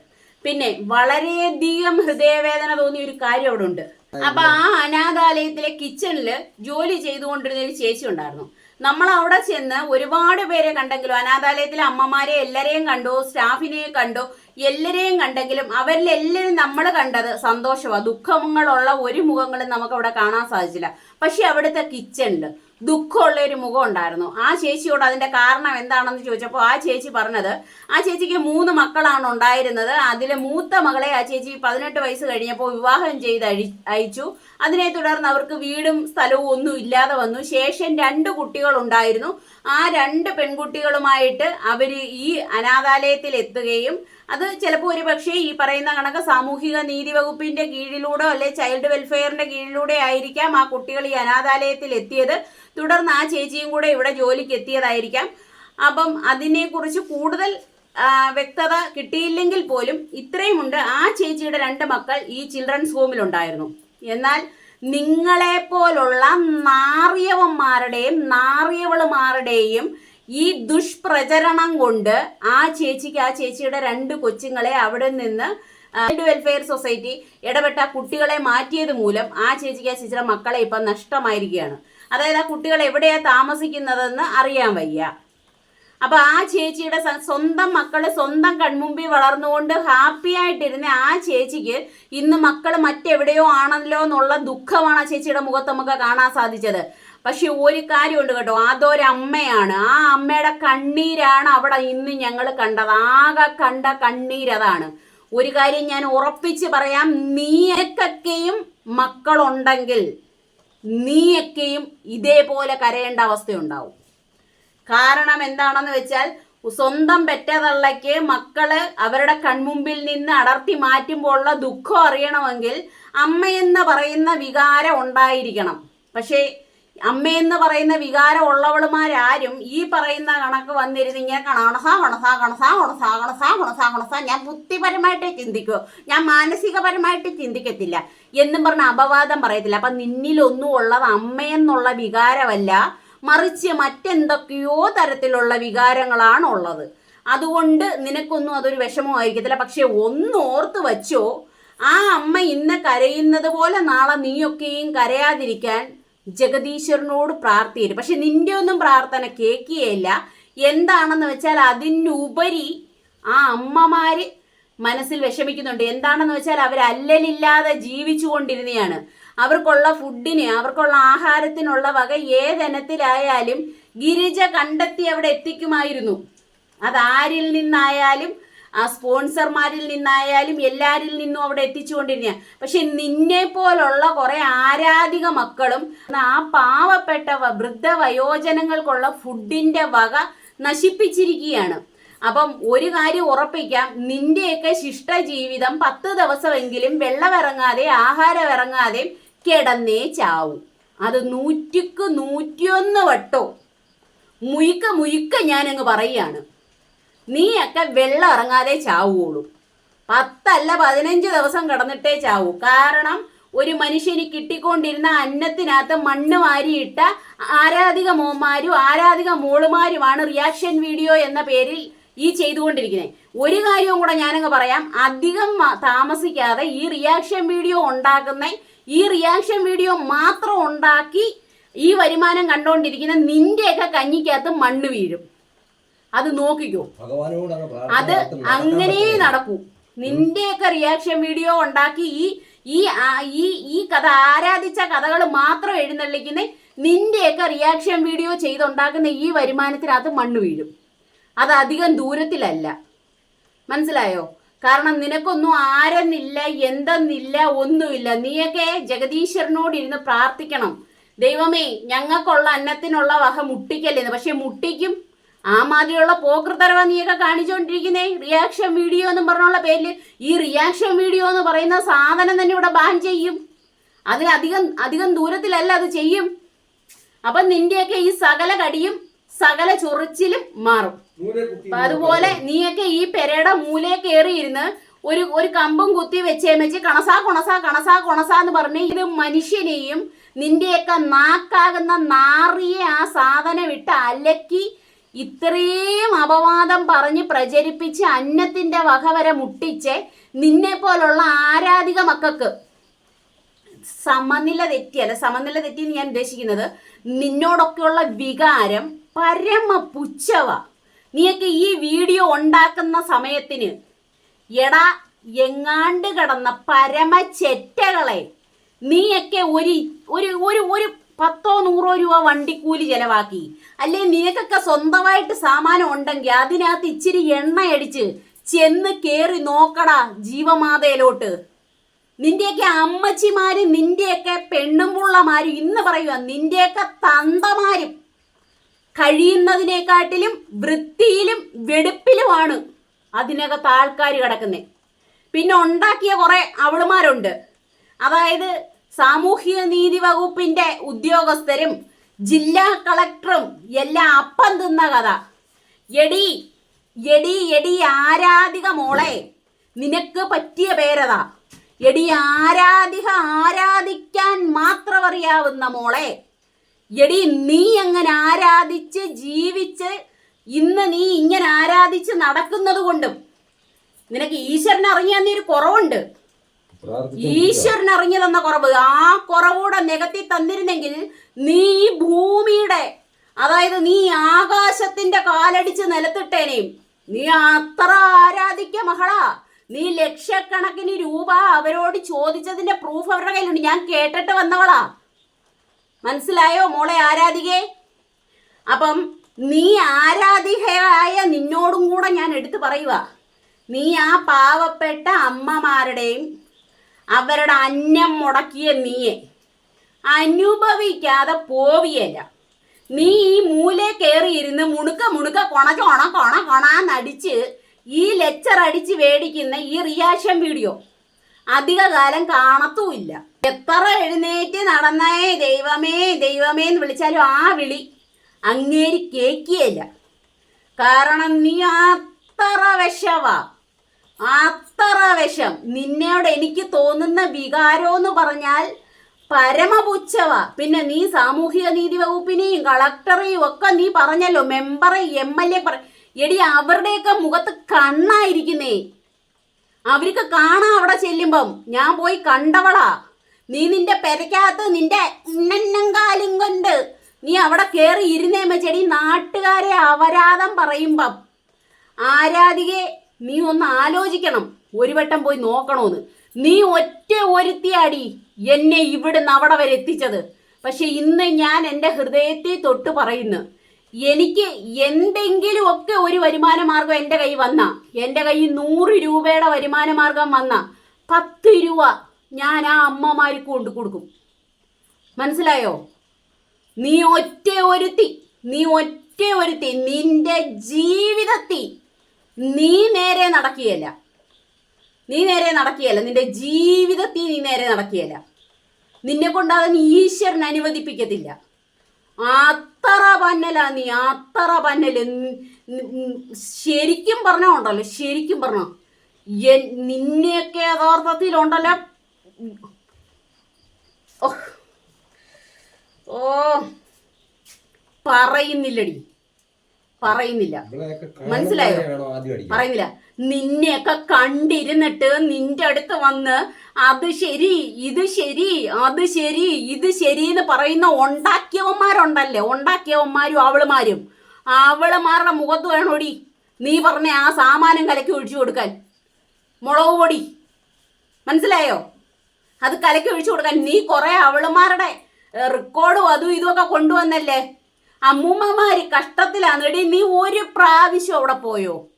പിന്നെ വളരെയധികം ഹൃദയവേദന തോന്നിയ ഒരു കാര്യം അവിടെ ഉണ്ട്. അപ്പൊ ആ അനാഥാലയത്തിലെ കിച്ചണിൽ ജോലി ചെയ്തുകൊണ്ടിരുന്ന ഒരു ചേച്ചി ഉണ്ടായിരുന്നു. നമ്മൾ അവിടെ ചെന്ന് ഒരുപാട് പേരെ കണ്ടെങ്കിലും അനാഥാലയത്തിലെ അമ്മമാരെ എല്ലാരെയും കണ്ടു സ്റ്റാഫിനെ കണ്ടു എല്ലാരെയും കണ്ടെങ്കിലും അവരിൽ എല്ലാരും നമ്മൾ കണ്ടത് സന്തോഷമാണ് ദുഃഖങ്ങളുള്ള ഒരു മുഖങ്ങളും നമുക്ക് അവിടെ കാണാൻ സാധിച്ചില്ല. പക്ഷെ അവിടുത്തെ കിച്ചണിൽ ദുഃഖമുള്ള ഒരു മുഖം ഉണ്ടായിരുന്നു. ആ ചേച്ചിയോട് അതിന്റെ കാരണം എന്താണെന്ന് ചോദിച്ചപ്പോൾ ആ ചേച്ചി പറഞ്ഞത് ആ ചേച്ചിക്ക് മൂന്ന് മക്കളാണ് ഉണ്ടായിരുന്നത്. അതിലെ മൂത്ത മകളെ ആ ചേച്ചി പതിനെട്ട് വയസ്സ് കഴിഞ്ഞപ്പോൾ വിവാഹം ചെയ്ത് അയച്ചു. അതിനെ തുടർന്ന് അവർക്ക് വീടും സ്ഥലവും ഒന്നും ഇല്ലാതെ വന്നു. ശേഷം രണ്ട് കുട്ടികൾ ഉണ്ടായിരുന്നു. ആ രണ്ട് പെൺകുട്ടികളുമായിട്ട് അവർ ഈ അനാഥാലയത്തിൽ എത്തുകയും അത് ചിലപ്പോൾ ഒരു പക്ഷേ ഈ പറയുന്ന കണക്ക് സാമൂഹിക നീതി വകുപ്പിന്റെ കീഴിലൂടെ അല്ലെ ചൈൽഡ് വെൽഫെയറിന്റെ കീഴിലൂടെ ആയിരിക്കാം ആ കുട്ടികൾ ഈ അനാഥാലയത്തിൽ എത്തിയത്. തുടർന്ന് ആ ചേച്ചിയും കൂടെ ഇവിടെ ജോലിക്ക് എത്തിയതായിരിക്കാം. അപ്പം അതിനെക്കുറിച്ച് കൂടുതൽ വ്യക്തത കിട്ടിയില്ലെങ്കിൽ പോലും ഇത്രയുമുണ്ട് ആ ചേച്ചിയുടെ രണ്ട് മക്കൾ ഈ ചിൽഡ്രൻസ് ഹോമിലുണ്ടായിരുന്നു എന്നാൽ നിങ്ങളെ പോലുള്ള നാറിയവന്മാരുടെയും നാറിയവളുമാരുടെയും ഈ ദുഷ്പ്രചരണം കൊണ്ട് ആ ചേച്ചിക്ക് ആ ചേച്ചിയുടെ രണ്ട് കൊച്ചുങ്ങളെ അവിടെ നിന്ന് ചൈൽഡ് വെൽഫെയർ സൊസൈറ്റി ഇടപെട്ട കുട്ടികളെ മാറ്റിയത് മൂലം ആ ചേച്ചിക്ക് ആ ചേച്ചിയുടെ മക്കളെ ഇപ്പം നഷ്ടമായിരിക്കുകയാണ്. അതായത് ആ കുട്ടികൾ എവിടെയാണ് താമസിക്കുന്നതെന്ന് അറിയാൻ വയ്യ. അപ്പൊ ആ ചേച്ചിയുടെ സ്വന്തം മക്കൾ സ്വന്തം കൺമുമ്പിൽ വളർന്നുകൊണ്ട് ഹാപ്പി ആയിട്ടിരുന്ന ആ ചേച്ചിക്ക് ഇന്ന് മക്കൾ മറ്റെവിടെയോ ആണല്ലോ എന്നുള്ള ദുഃഖമാണ് ആ ചേച്ചിയുടെ മുഖത്ത് നമുക്ക് കാണാൻ സാധിച്ചത്. പക്ഷെ ഒരു കാര്യമുണ്ട് കേട്ടോ. അതൊരമ്മയാണ് ആ അമ്മയുടെ കണ്ണീരാണ് അവിടെ ഇന്ന് ഞങ്ങൾ കണ്ടത്. ആകെ കണ്ട കണ്ണീരതാണ് ഒരു കാര്യം ഞാൻ ഉറപ്പിച്ച് പറയാം. നീയൊക്കെയും മക്കളുണ്ടെങ്കിൽ നീയൊക്കെയും ഇതേപോലെ കരയേണ്ട അവസ്ഥയുണ്ടാവും. കാരണം എന്താണെന്ന് വെച്ചാൽ സ്വന്തം പെറ്റതള്ളയ്ക്ക് മക്കൾ അവരുടെ കൺമുമ്പിൽ നിന്ന് അടർത്തി മാറ്റുമ്പോഴുള്ള ദുഃഖം അറിയണമെങ്കിൽ അമ്മയെന്ന് പറയുന്ന വികാരം ഉണ്ടായിരിക്കണം. പക്ഷേ അമ്മയെന്ന് പറയുന്ന വികാരം ഉള്ളവളുമാരാരും ഈ പറയുന്ന കണക്ക് വന്നിരുന്ന് ഇങ്ങനെ കണസാ കണസാ കണസാ കണസാ കണസാ കണസാ കണസാ ഞാൻ ബുദ്ധിപരമായിട്ടേ ചിന്തിക്കൂ. ഞാൻ മാനസികപരമായിട്ട് ചിന്തിക്കത്തില്ല. എന്നും പറഞ്ഞ അപവാദം പറയത്തില്ല. അപ്പം നിന്നിലൊന്നും ഉള്ളത് അമ്മയെന്നുള്ള വികാരമല്ല. മറിച്ച് മറ്റെന്തൊക്കെയോ തരത്തിലുള്ള വികാരങ്ങളാണ് ഉള്ളത്. അതുകൊണ്ട് നിനക്കൊന്നും അതൊരു വിഷമമായിരിക്കത്തില്ല പക്ഷെ ഒന്ന് ഓർത്ത് വച്ചോ ആ അമ്മ ഇന്ന് കരയുന്നത് പോലെ നാളെ നീയൊക്കെയും കരയാതിരിക്കാൻ ജഗദീശ്വരനോട് പ്രാർത്ഥിക്കരുത് പക്ഷെ നിന്റെ ഒന്നും പ്രാർത്ഥന കേൾക്കുകയില്ല. എന്താണെന്ന് വെച്ചാൽ അതിനുപരി ആ അമ്മമാര് മനസ്സിൽ വിഷമിക്കുന്നുണ്ട്. എന്താണെന്ന് വെച്ചാൽ അവർ അല്ലലില്ലാതെ ജീവിച്ചു കൊണ്ടിരുന്നതാണ് അവർക്കുള്ള ഫുഡിന് അവർക്കുള്ള ആഹാരത്തിനുള്ള വക ഏതിനത്തിലായാലും ഗിരിജ കണ്ടെത്തി അവിടെ എത്തിക്കുമായിരുന്നു. അതാരിൽ നിന്നായാലും ആ സ്പോൺസർമാരിൽ നിന്നായാലും എല്ലാരിൽ നിന്നും അവിടെ എത്തിച്ചുകൊണ്ടിരുന്ന പക്ഷെ നിന്നെ പോലുള്ള കുറെ ആരാധിക മക്കളും ആ പാവപ്പെട്ട വൃദ്ധ വയോജനങ്ങൾക്കുള്ള ഫുഡിന്റെ വക നശിപ്പിച്ചിരിക്കുകയാണ്. അപ്പം ഒരു കാര്യം ഉറപ്പിക്കാം നിന്റെയൊക്കെ ശിഷ്ട ജീവിതം പത്ത് ദിവസമെങ്കിലും വെള്ളമിറങ്ങാതെ ആഹാരം ഇറങ്ങാതെ കിടന്നേ ചാവും. അത് നൂറ്റിക്ക് നൂറ്റിയൊന്ന് വട്ടോ. മുയുക്ക മുയുക്ക ഞാനങ്ങ് പറയുകയാണ്. നീയൊക്കെ വെള്ളം ഇറങ്ങാതെ ചാവുള്ളൂ പത്തല്ല പതിനഞ്ച് ദിവസം കിടന്നിട്ടേ ചാവൂ. കാരണം ഒരു മനുഷ്യന് കിട്ടിക്കൊണ്ടിരുന്ന അന്നത്തിനകത്ത് മണ്ണ് വാരിയിട്ട ആരാധിക മോന്മാരും ആരാധിക മോളുമാരുമാണ് റിയാക്ഷൻ വീഡിയോ എന്ന പേരിൽ ഈ ചെയ്തുകൊണ്ടിരിക്കുന്നത്. ഒരു കാര്യവും കൂടെ ഞാനങ്ങ് പറയാം. അധികം താമസിക്കാതെ ഈ റിയാക്ഷൻ വീഡിയോ ഉണ്ടാക്കുന്ന ഈ റിയാക്ഷൻ വീഡിയോ മാത്രം ഉണ്ടാക്കി ഈ വരുമാനം കണ്ടുകൊണ്ടിരിക്കുന്ന നിന്റെയൊക്കെ കഞ്ഞിക്കകത്ത് മണ്ണ് വീഴും. അത് നോക്കിക്കോ. അത് അങ്ങനെ നടക്കൂ. നിന്റെയൊക്കെ റിയാക്ഷൻ വീഡിയോ ഉണ്ടാക്കി ഈ ഈ ഈ ഈ കഥ ആരാധിച്ച കഥകൾ മാത്രം എഴുന്നള്ളിക്കുന്ന നിന്റെയൊക്കെ റിയാക്ഷൻ വീഡിയോ ചെയ്തുണ്ടാക്കുന്ന ഈ വരുമാനത്തിനകത്ത് മണ്ണ് വീഴും. അത് അധികം ദൂരത്തിലല്ല. മനസ്സിലായോ? കാരണം നിനക്കൊന്നും ആരെന്നില്ല എന്തെന്നില്ല ഒന്നുമില്ല. നീയൊക്കെ ജഗദീശ്വരനോട് ഇരുന്ന് പ്രാർത്ഥിക്കണം. ദൈവമേ ഞങ്ങൾക്കുള്ള അന്നത്തിനുള്ള വക മുട്ടിക്കല്ലേന്ന്. പക്ഷെ മുട്ടിക്കും ആ മാതിരിയുള്ള പോകൃതരവ നീയൊക്കെ കാണിച്ചുകൊണ്ടിരിക്കുന്നേ റിയാക്ഷൻ വീഡിയോ എന്ന് പറഞ്ഞുള്ള പേരിൽ ഈ റിയാക്ഷൻ വീഡിയോ എന്ന് പറയുന്ന സാധനം തന്നെ ഇവിടെ ബാൻ ചെയ്യും. അതിന് അധികം അധികം ദൂരത്തിലല്ല അത് ചെയ്യും. അപ്പം നിന്റെയൊക്കെ ഈ സകല കടിയും സകല ചൊറിച്ചിലും മാറും. അതുപോലെ നീയൊക്കെ ഈ പെരയുടെ മൂലയെ കയറിയിരുന്ന് ഒരു ഒരു കമ്പും കുത്തി വെച്ചേ വെച്ച് കണസാ കൊണസാ കണസാ കൊണസാ എന്ന് പറഞ്ഞ് ഇത് മനുഷ്യനെയും നിന്റെയൊക്കെ നാക്കാകുന്ന നാറിയെ ആ സാധനം ഇട്ട് അലക്കി ഇത്രയും അപവാദം പറഞ്ഞ് പ്രചരിപ്പിച്ച് അന്നത്തിന്റെ വക വരെ മുട്ടിച്ച് നിന്നെ പോലുള്ള ആരാധിക മക്കൾക്ക് സമനില തെറ്റിയല്ല സമനില തെറ്റി എന്ന് ഞാൻ ഉദ്ദേശിക്കുന്നത് നിന്നോടൊക്കെയുള്ള വികാരം പരമ പുച്ഛവ നീയൊക്കെ ഈ വീഡിയോ ഉണ്ടാക്കുന്ന സമയത്തിന് എടാ എങ്ങാണ്ട് കിടന്ന പരമ ചെറ്റകളെ നീയൊക്കെ ഒരു ഒരു ഒരു പത്തോ നൂറോ രൂപ വണ്ടിക്കൂലി ചെലവാക്കി. അല്ലെ നിനക്കൊക്കെ സ്വന്തമായിട്ട് സാമാനം ഉണ്ടെങ്കിൽ അതിനകത്ത് ഇച്ചിരി എണ്ണയടിച്ച് ചെന്ന് കേറി നോക്കടാ ജീവമാതയിലോട്ട്. നിന്റെയൊക്കെ അമ്മച്ചിമാരും നിന്റെയൊക്കെ പെണ്ണും പുള്ളമാരും ഇന്ന് പറയുക നിന്റെയൊക്കെ തന്തമാരും കഴിയുന്നതിനെക്കാട്ടിലും വൃത്തിയിലും വെടുപ്പിലുമാണ് അതിനകത്ത് ആൾക്കാർ കിടക്കുന്നത് പിന്നെ ഉണ്ടാക്കിയ കുറെ അവളുമാരുണ്ട്. അതായത് സാമൂഹിക നീതി വകുപ്പിന്റെ ഉദ്യോഗസ്ഥരും ജില്ലാ കളക്ടറും എല്ലാം അപ്പം തിന്ന കഥ. എടി എടി എടി ആരാധിക മോളെ നിനക്ക് പറ്റിയ പേരതാ. എടി ആരാധിക ആരാധിക്കാൻ മാത്രം അറിയാവുന്ന മോളെ. എടി നീ അങ്ങനെ ആരാധിച്ച് ജീവിച്ച് ഇന്ന് നീ ഇങ്ങനെ ആരാധിച്ച് നടക്കുന്നത് കൊണ്ടും നിനക്ക് ഈശ്വരൻ നീ ഒരു കുറവുണ്ട്. ഈശ്വരൻ അറിഞ്ഞു തന്ന കുറവ്. ആ കുറവൂടെ നികത്തി തന്നിരുന്നെങ്കിൽ നീ ഈ ഭൂമിയുടെ അതായത് നീ ആകാശത്തിന്റെ കാലടിച്ച് നിലത്തിട്ടേനേയും നീ അത്ര ആരാധിക്ക മഹളാ. നീ ലക്ഷക്കണക്കിന് രൂപ അവരോട് ചോദിച്ചതിന്റെ പ്രൂഫ് അവരുടെ കയ്യിലുണ്ട്. ഞാൻ കേട്ടിട്ട് വന്നവളാ. മനസ്സിലായോ മോളെ ആരാധികേ അപ്പം നീ ആരാധികയായ നിന്നോടും കൂടെ ഞാൻ എടുത്തു പറയുക നീ ആ പാവപ്പെട്ട അമ്മമാരുടെയും അവരുടെ അന്നം മുടക്കിയ നീയെ. അനുഭവിക്കാതെ പോവിയല്ല. നീ ഈ മൂലെ കയറി ഇരുന്ന് മുണുക്ക മുണുക്ക കൊണ കൊണ കൊണ കൊണാന്നടിച്ച് ഈ ലെക്ചർ അടിച്ച് മേടിക്കുന്ന ഈ റിയാക്ഷൻ വീഡിയോ അധിക കാലം കാണത്തുമില്ല. എത്ര എഴുന്നേറ്റ് നടന്നേ ദൈവമേ ദൈവമേ എന്ന് വിളിച്ചാലും ആ വിളി അങ്ങേരി കേക്കിയല്ല കാരണം നീ അത്ര വിഷവാ. അത്ര വിഷം. നിന്നോട് എനിക്ക് തോന്നുന്ന വികാരം എന്ന് പറഞ്ഞാൽ പരമപുച്ഛവ. പിന്നെ നീ സാമൂഹിക നീതി വകുപ്പിനെയും കളക്ടറെയും ഒക്കെ നീ പറഞ്ഞല്ലോ. മെമ്പറെ എം എൽ എ എടി അവരുടെയൊക്കെ മുഖത്ത് കണ്ണായിരിക്കുന്നേ. അവർക്ക് കാണാം അവിടെ ചെല്ലുമ്പം. ഞാൻ പോയി കണ്ടവളാ. നീ നിന്റെ പെരക്കകത്ത് നിന്റെ ഉണ്ണന്നങ്കാലും കൊണ്ട് നീ അവിടെ കയറി ഇരുന്നേമ്മ ചെടി നാട്ടുകാരെ അപരാധം പറയുമ്പം. ആരാധികെ നീ ഒന്ന് ആലോചിക്കണം. ഒരു വട്ടം പോയി നോക്കണോന്ന്. നീ ഒറ്റ ഒരുത്തിയാടി എന്നെ ഇവിടുന്ന് അവിടെ വരെ എത്തിച്ചത്. പക്ഷെ ഇന്ന് ഞാൻ എന്റെ ഹൃദയത്തെ തൊട്ട് പറയുന്നു. എനിക്ക് എന്തെങ്കിലും ഒക്കെ ഒരു വരുമാന മാർഗം എന്റെ കൈ വന്ന. എന്റെ കൈ നൂറ് രൂപയുടെ വരുമാന മാർഗം വന്ന. പത്ത് രൂപ ഞാൻ ആ അമ്മമാർക്ക് കൊണ്ടു കൊടുക്കും. മനസ്സിലായോ? നീ ഒറ്റ ഒരുത്തി. നീ ഒറ്റ ഒരുത്തി. നിന്റെ ജീവിതത്തിൽ നീ നേരെ നടക്കുകയല്ല. നീ നേരെ നടക്കുകയല്ല. നിന്റെ ജീവിതത്തിൽ നീ നേരെ നടക്കുകയല്ല. നിന്നെ കൊണ്ട് അവൻ ഈശ്വരൻ അനുവദിപ്പിക്കത്തില്ല. അത്ര പന്നലാ നീ അത്ര പന്നൽ ശരിക്കും പറഞ്ഞോ ഉണ്ടല്ലോ ശരിക്കും പറഞ്ഞോ. നിന്നെയൊക്കെ യഥാർത്ഥത്തിൽ ഉണ്ടല്ലോ. ഓ പറയുന്നില്ലടി. പറയുന്നില്ല. മനസ്സിലായോ? പറയുന്നില്ല. നിന്നെയൊക്കെ കണ്ടിരുന്നിട്ട് നിന്റെ അടുത്ത് വന്ന് അത് ശരി ഇത് ശരി അത് ശരി ഇത് ശരി എന്ന് പറയുന്ന ഉണ്ടാക്കിയവന്മാരുണ്ടല്ലേ? ഉണ്ടാക്കിയവന്മാരും അവളുമാരും. അവളുമാരുടെ മുഖത്ത് വേണോടി നീ പറഞ്ഞ ആ സാമാനം കലക്കി ഒഴിച്ചു കൊടുക്കാൻ. മുളക് പൊടി. മനസ്സിലായോ? അത് കലക്കി ഒഴിച്ചു കൊടുക്കാൻ. നീ കുറെ അവളുമാരുടെ റെക്കോർഡും അതും ഇതുമൊക്കെ കൊണ്ടുവന്നല്ലേ? അമ്മൂമ്മമാര് കഷ്ടത്തിലാണെടി നീ ഒരു പ്രാവശ്യം അവിടെ പോയോ?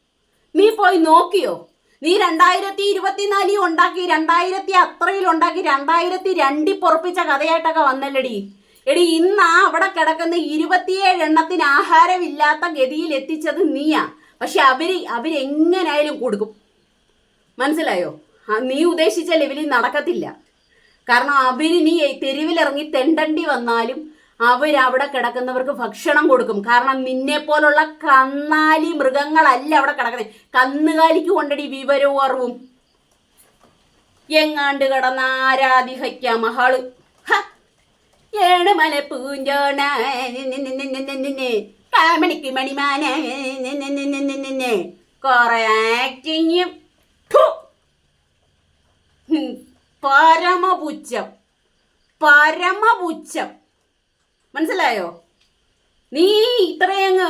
നീ പോയി നോക്കിയോ? നീ രണ്ടായിരത്തി ഇരുപത്തിനാലിൽ ഉണ്ടാക്കി രണ്ടായിരത്തി അത്രയിൽ ഉണ്ടാക്കി രണ്ടായിരത്തി രണ്ടിൽ പൊറപ്പിച്ച കഥയായിട്ടൊക്കെ വന്നല്ലടി. എടി ഇന്ന് ആ അവിടെ കിടക്കുന്ന ഇരുപത്തിയേഴ് എണ്ണത്തിന് ആഹാരമില്ലാത്ത ഗതിയിൽ എത്തിച്ചത് നീയാ. പക്ഷെ അവർ അവരെങ്ങനായാലും കൊടുക്കും. മനസ്സിലായോ? നീ ഉദ്ദേശിച്ച ലെവലിൽ നടക്കത്തില്ല. കാരണം അവർ നീ തെരുവിലിറങ്ങി തെണ്ടണ്ടി വന്നാലും അവരവിടെ കിടക്കുന്നവർക്ക് ഭക്ഷണം കൊടുക്കും കാരണം നിന്നെ പോലുള്ള കന്നാലി മൃഗങ്ങളല്ല അവിടെ കിടക്കുന്നത് കന്നുകാലിക്ക് കൊണ്ടടി വിവരവും അറിവും എങ്ങാണ്ട് കിടന്ന ആരാധിഹയ്ക്ക മഹാൾ! ഏഴുമല പൂഞ്ചോണ കാമണിക്ക് മണിമാന കൊറേ ആക്ടിങ്ങും പരമപുച്ഛം പരമപുച്ഛം മനസ്സിലായോ? നീ ഇത്രയങ്ങ്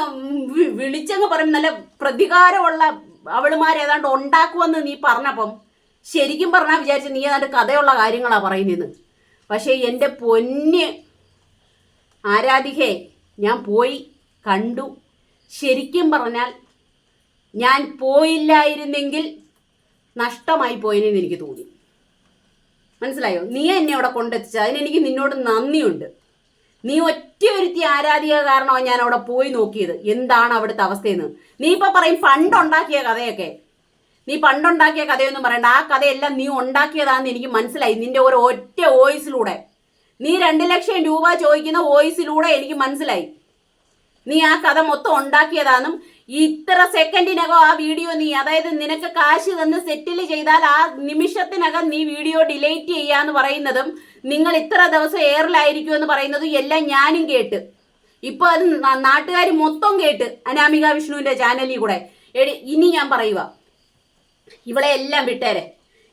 വിളിച്ചങ്ങ് പറയും നല്ല പ്രതികാരമുള്ള അവളുമാരേതാണ്ട് ഉണ്ടാക്കുമെന്ന് നീ പറഞ്ഞപ്പം ശരിക്കും പറഞ്ഞാൽ വിചാരിച്ചു നീ ഏതാണ്ട് കഥയുള്ള കാര്യങ്ങളാ പറയുന്നത് പക്ഷേ എന്റെ പൊന്ന് ആരാധികേ ഞാൻ പോയി കണ്ടു. ശരിക്കും പറഞ്ഞാൽ ഞാൻ പോയില്ലായിരുന്നെങ്കിൽ നഷ്ടമായി പോയെന്ന് എനിക്ക് തോന്നി. മനസ്സിലായോ? നീ എന്നെ അവിടെ കൊണ്ടെത്തിച്ച അതിനെനിക്ക് നിന്നോട് നന്ദിയുണ്ട്. നീ ഒറ്റ ഒരുത്തി ആരാധിക കാരണമാണ് ഞാൻ അവിടെ പോയി നോക്കിയത്. എന്താണ് അവിടുത്തെ അവസ്ഥയെന്ന്. നീ ഇപ്പൊ പറയും പണ്ടുണ്ടാക്കിയ കഥയൊക്കെ. നീ പണ്ടുണ്ടാക്കിയ കഥയൊന്നും പറയണ്ട. ആ കഥയെല്ലാം നീ ഉണ്ടാക്കിയതാണെന്ന് എനിക്ക് മനസ്സിലായി. നിന്റെ ഒരു ഒറ്റ വോയിസിലൂടെ. നീ രണ്ട് ലക്ഷം രൂപ ചോദിക്കുന്ന വോയിസിലൂടെ എനിക്ക് മനസ്സിലായി. നീ ആ കഥ മൊത്തം ഉണ്ടാക്കിയതാണെന്നും ഇത്ര സെക്കൻഡിനകം ആ വീഡിയോ നീ അതായത് നിനക്ക് കാശ് തന്ന് സെറ്റിൽ ചെയ്താൽ ആ നിമിഷത്തിനകം നീ വീഡിയോ ഡിലീറ്റ് ചെയ്യാന്ന് പറയുന്നതും നിങ്ങൾ ഇത്ര ദിവസം എയറിലായിരിക്കും എന്ന് പറയുന്നതും എല്ലാം ഞാനും കേട്ട്. ഇപ്പൊ അത് നാട്ടുകാർ മൊത്തം കേട്ട്. അനാമിക വിഷ്ണുവിന്റെ ചാനലിൽ കൂടെ. ഇനി ഞാൻ പറയുക. ഇവളെ എല്ലാം വിട്ടേരെ.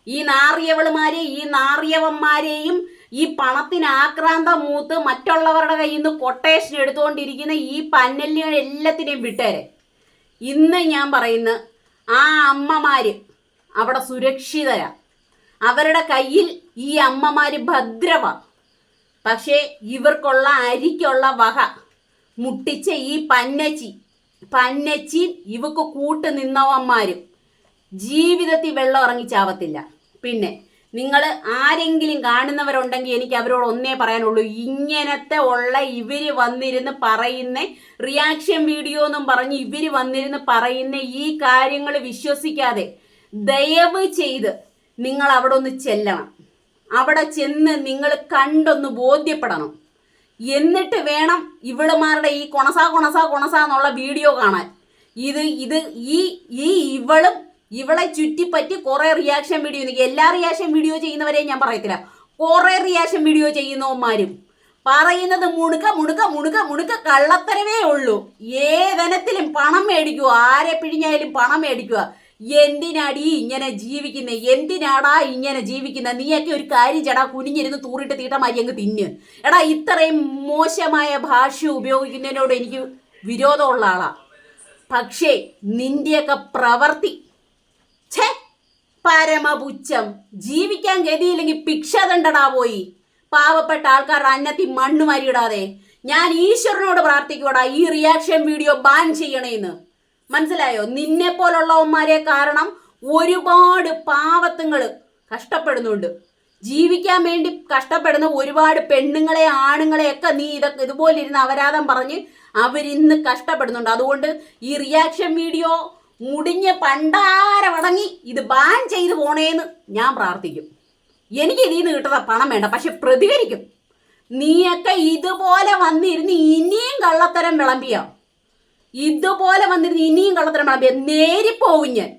ഈ നാറിയവളുമാരെ ഈ നാറിയവന്മാരെയും ഈ പണത്തിന് ആക്രാന്തം മൂത്ത് മറ്റുള്ളവരുടെ കയ്യിൽ നിന്ന് കൊട്ടേഷൻ എടുത്തുകൊണ്ടിരിക്കുന്ന ഈ പന്നലുകൾ എല്ലാത്തിനെയും വിട്ടേരെ. ഇന്ന് ഞാൻ പറയുന്ന ആ അമ്മമാര് അവിടെ സുരക്ഷിതരാ. അവരുടെ കയ്യിൽ ഈ അമ്മമാര് ഭദ്രവാ. പക്ഷേ ഇവർക്കുള്ള അരിക്കുള്ള വക മുട്ടിച്ച ഈ പന്നച്ചി പന്നച്ചി ഇവക്ക് കൂട്ട് നിന്നവന്മാരും ജീവിതത്തിൽ വെള്ളം ഇറങ്ങി ചാവത്തില്ല. പിന്നെ നിങ്ങൾ ആരെങ്കിലും കാണുന്നവരുണ്ടെങ്കിൽ എനിക്ക് അവരോട് ഒന്നേ പറയാനുള്ളൂ. ഇങ്ങനത്തെ ഉള്ള ഇവർ വന്നിരുന്ന് പറയുന്ന റിയാക്ഷൻ വീഡിയോ എന്നും പറഞ്ഞ് ഇവർ വന്നിരുന്ന് പറയുന്ന ഈ കാര്യങ്ങൾ വിശ്വസിക്കാതെ ദയവ് ചെയ്ത് നിങ്ങൾ അവിടെ ഒന്ന് ചെല്ലണം. അവിടെ ചെന്ന് നിങ്ങൾ കണ്ടൊന്ന് ബോധ്യപ്പെടണം. എന്നിട്ട് വേണം ഇവളുമാരുടെ ഈ കൊണസാ കൊണസാ കൊണസാ എന്നുള്ള വീഡിയോ കാണാൻ. ഇത് ഇത് ഈ ഈ ഇവളും ഇവളെ ചുറ്റിപ്പറ്റി കുറെ റിയാക്ഷൻ വീഡിയോ എല്ലാ റിയാക്ഷൻ വീഡിയോ ചെയ്യുന്നവരെ ഞാൻ പറയത്തില്ല. കുറെ റിയാക്ഷൻ വീഡിയോ ചെയ്യുന്നവന്മാരും. പറയുന്നത് മുടുക്ക മുടുക്ക മുടുക്ക മുടുക്ക കള്ളത്തരവേ ഉള്ളൂ. ഏതനത്തിലും പണം മേടിക്കുക. ആരെ പിഴിഞ്ഞായാലും പണം മേടിക്കുക. എന്തിനാടി ഇങ്ങനെ ജീവിക്കുന്നത് എന്തിനാടാ ഇങ്ങനെ ജീവിക്കുന്നത് നീയൊക്കെ ഒരു കാര്യം ചേടാ കുനിഞ്ഞിരുന്ന് തൂറിട്ട് തീട്ടമായി അങ്ങ് തിന്ന്. എടാ ഇത്രയും മോശമായ ഭാഷ ഉപയോഗിക്കുന്നതിനോട് എനിക്ക് വിരോധമുള്ള ആളാ. പക്ഷേ നിന്റെയൊക്കെ പ്രവർത്തി ഛേ പരമപുച്ഛം. ജീവിക്കാൻ ഗതിയില്ലെങ്കിൽ ഭിക്ഷ തണ്ടടാ പോയി. പാവപ്പെട്ട ആൾക്കാർ അന്നത്തി മണ്ണ് മരിയിടാതെ. ഞാൻ ഈശ്വരനോട് പ്രാർത്ഥിക്കൂടാ ഈ റിയാക്ഷൻ വീഡിയോ ബാൻ ചെയ്യണേന്ന്. മനസ്സിലായോ? നിന്നെ പോലുള്ളവന്മാരെ കാരണം ഒരുപാട് പാവത്തുങ്ങൾ കഷ്ടപ്പെടുന്നുണ്ട്. ജീവിക്കാൻ വേണ്ടി കഷ്ടപ്പെടുന്ന ഒരുപാട് പെണ്ണുങ്ങളെ ആണുങ്ങളെ ഒക്കെ നീ ഇതൊക്കെ ഇതുപോലെ ഇരുന്ന് അപരാധം പറഞ്ഞ് അവരിന്ന് കഷ്ടപ്പെടുന്നുണ്ട്. അതുകൊണ്ട് ഈ റിയാക്ഷൻ വീഡിയോ മുടിഞ്ഞ് പണ്ടാര വടങ്ങി ഇത് ബാൻ ചെയ്തു പോണേന്ന് ഞാൻ പ്രാർത്ഥിക്കും. എനിക്ക് ഇതിൽ നിന്ന് കിട്ടുന്ന പണം വേണ്ട പക്ഷെ പ്രതികരിക്കും. നീയൊക്കെ ഇതുപോലെ വന്നിരുന്ന് ഇനിയും കള്ളത്തരം വിളമ്പിയോ? ഇതുപോലെ വന്നിരുന്ന് ഇനിയും കള്ളത്തരം വിളമ്പിയ? നേരിപ്പോവും ഞാൻ.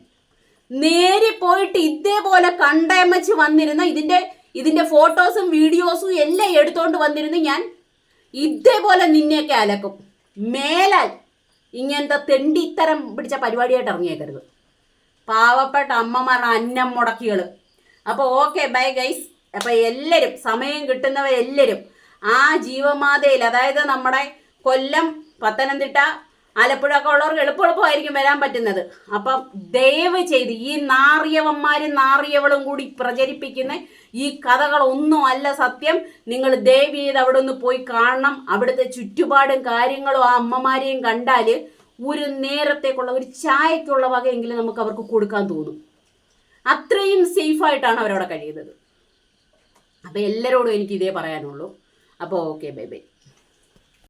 നേരി പോയിട്ട് ഇതേപോലെ കണ്ടേമച്ച് വന്നിരുന്ന ഇതിന്റെ ഇതിന്റെ ഫോട്ടോസും വീഡിയോസും എല്ലാം എടുത്തോണ്ട് വന്നിരുന്ന് ഞാൻ ഇതേപോലെ നിന്നെയൊക്കെ അലക്കും. മേലാൽ ഇങ്ങനത്തെ തെണ്ടിത്തരം പിടിച്ച പരിപാടിയായിട്ട് ഇറങ്ങിയേക്കരുത്. പാവപ്പെട്ട അമ്മമാരുടെ അന്നം മുടക്കികൾ അപ്പോൾ ഓക്കെ ബൈ ഗൈസ്. അപ്പോൾ എല്ലാവരും സമയം കിട്ടുന്നവരെല്ലാവരും ആ ജീവമാതയിൽ അതായത് നമ്മുടെ കൊല്ലം പത്തനംതിട്ട ആലപ്പുഴ ഒക്കെ ഉള്ളവർക്ക് എളുപ്പം എളുപ്പമായിരിക്കും വരാൻ പറ്റുന്നത്. അപ്പം ദയവ് ചെയ്ത് ഈ നാറിയവന്മാരും നാറിയവളും കൂടി പ്രചരിപ്പിക്കുന്ന ഈ കഥകളൊന്നും അല്ല സത്യം. നിങ്ങൾ ദയവ് ചെയ്ത് അവിടെ ഒന്ന് പോയി കാണണം. അവിടുത്തെ ചുറ്റുപാടും കാര്യങ്ങളും ആ അമ്മമാരെയും കണ്ടാൽ ഒരു നേരത്തേക്കുള്ള ഒരു ചായക്കുള്ള വകയെങ്കിലും നമുക്ക് അവർക്ക് കൊടുക്കാൻ തോന്നും. അത്രയും സേഫായിട്ടാണ് അവരവിടെ കഴിയുന്നത്. അപ്പോൾ എല്ലാവരോടും എനിക്ക് ഇതേ പറയാനുള്ളൂ. അപ്പോൾ ഓക്കെ ബൈ ബൈ.